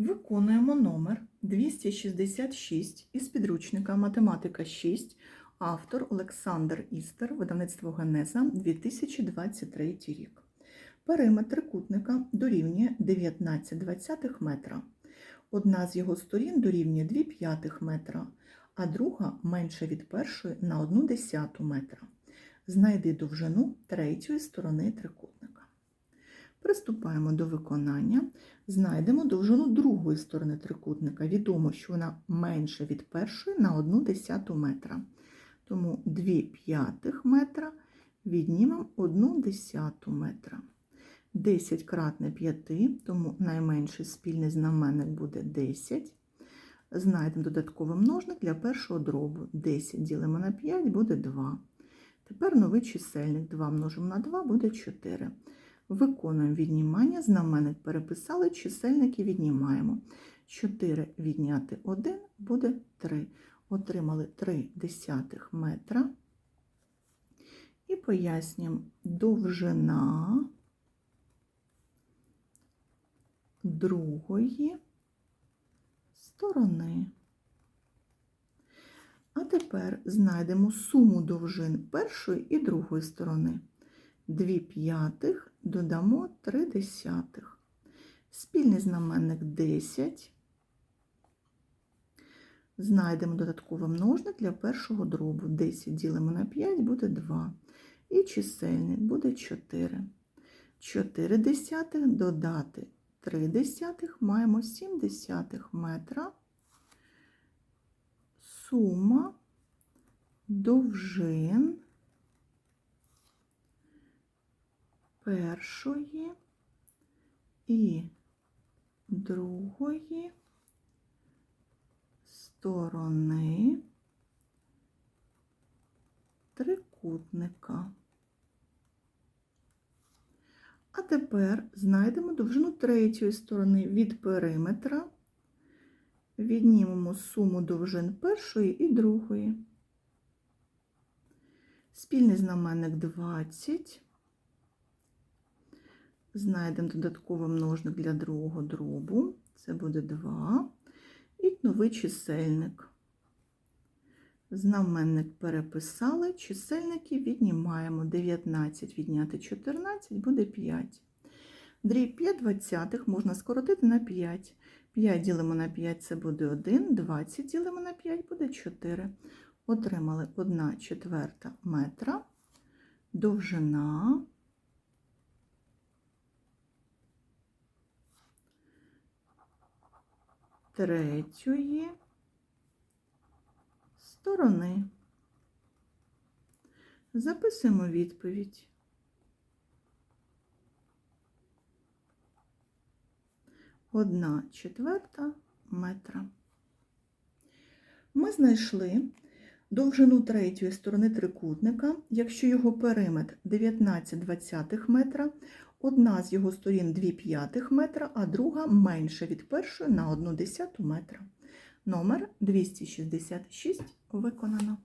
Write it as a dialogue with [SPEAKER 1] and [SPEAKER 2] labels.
[SPEAKER 1] Виконуємо номер 266 із підручника Математика 6, автор Олександр Істер, видавництво Генеза, 2023 рік. Периметр трикутника дорівнює 19 метра. Одна з його сторін дорівнює 2 п'ятих метра, а друга менша від першої на 1 десяту метра. Знайди довжину третьої сторони трикутника. Приступаємо до виконання. Знайдемо довжину другої сторони трикутника. Відомо, що вона менша від першої на 1 десяту метра. Тому 2 п'ятих метра віднімемо 1 десяту метра. 10 кратне 5, тому найменший спільний знаменник буде 10. Знайдемо додатковий множник для першого дробу. 10 ділимо на 5 буде 2. Тепер новий чисельник 2 множимо на 2 буде 4. Виконуємо віднімання, знаменник переписали, чисельники віднімаємо. 4 відняти 1 буде 3. Отримали 3 десятих метра. І пояснюємо довжина другої сторони. А тепер знайдемо суму довжин першої і другої сторони. 2 п'ятих додамо 3 десятих. Спільний знаменник 10. Знайдемо додатковий множник для першого дробу. 10 ділимо на 5 буде 2. І чисельник буде 4. 4 десятих додати 3 десятих маємо 7 десятих метра. Сума довжин першої і другої сторони трикутника. А тепер знайдемо довжину третьої сторони від периметра, віднімемо суму довжин першої і другої. Спільний знаменник 20. Знайдемо додатковий множник для другого дробу. Це буде 2. І новий чисельник. Знаменник переписали, чисельники віднімаємо. 19 відняти 14 буде 5. Дріб 5 двадцятих можна скоротити на 5. 5 ділимо на 5 це буде 1, 20 ділимо на 5 буде 4. Отримали 1 четверта метра, довжина третьої сторони. Записуємо відповідь. Одна четверта метра. Ми знайшли довжину третьої сторони трикутника, якщо його периметр 19 двадцятих метра, одна з його сторін 2 п'ятих метра, а друга менша від першої на 1 десяту метра. Номер 266 виконано.